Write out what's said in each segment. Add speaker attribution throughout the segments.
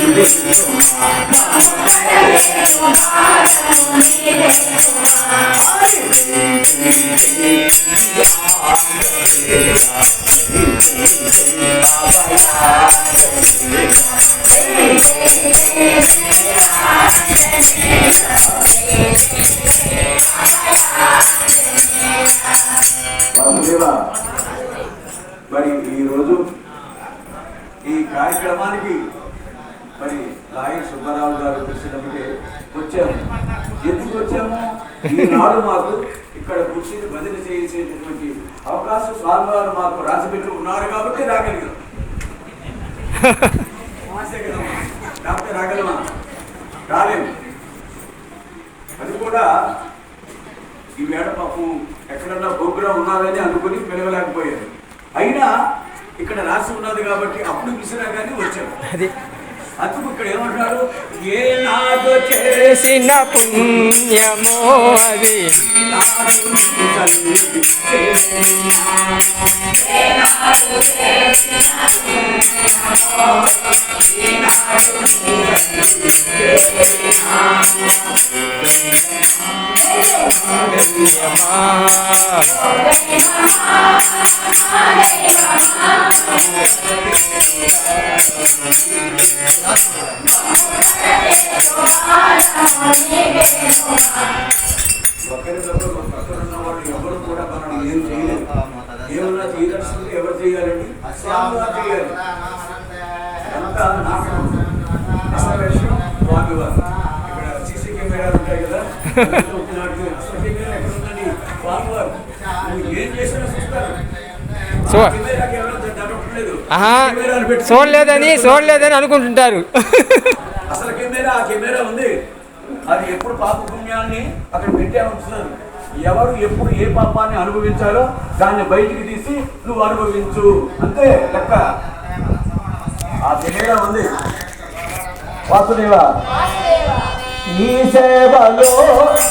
Speaker 1: సన్నిధి చేరినా
Speaker 2: ఏనాడు చేసిన పుణ్యమో
Speaker 3: ఈ కార్యక్రమానికి మరి లాయర్ సుబ్బారావు గారు పిలిచినప్పుడే వచ్చాము. ఎందుకు వచ్చాము? ఈనాడు మాకు ఇక్కడ కూర్చొని బదిలీ చేసేటటువంటి అవకాశం స్వామివారు మాకు రాసిపెట్టి ఉన్నారు కాబట్టి రాగలిగాం. కాబట్టి రాగలమా? రాలేము. అది కూడా ఈ వేడ పాపం ఎక్కడన్నా బొగ్గులో ఉన్నారని అనుకుని పిలవలేకపోయారు. అయినా ఇక్కడ రాసి ఉన్నది కాబట్టి అప్పుడు పిలిచినా కానీ వచ్చారు.
Speaker 1: అది.
Speaker 3: అందుకు ఇక్కడ ఏమంటారు ఏ నాదో చేసి
Speaker 1: చేసిన పుణ్యమో అది.
Speaker 3: ఎవరు కూడా మనం ఏం చేయలేదు ఏమన్నా చేయదలుచుకుంటే ఎవరు చేయాలండి స్వామివారు చేయాలి
Speaker 1: సో- చూడలేదని చూడలేదని అనుకుంటుంటారు.
Speaker 3: అసలు కెమెరా ఆ కెమెరా ఉంది. అది ఎప్పుడు పాప పుణ్యాన్ని అక్కడ పెట్టే ఉంచుతారు ఎవరు ఎప్పుడు ఏ పాపాన్ని అనుభవించాలో దాన్ని బయటికి తీసి నువ్వు అనుభవించు. అంతే లెక్క. ఆ కెమెరా ఉంది. వాసుదేవ నీ సేవలో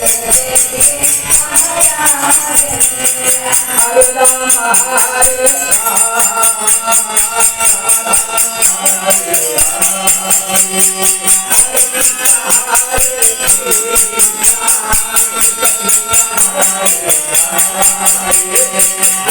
Speaker 3: Yeah, yeah, yeah.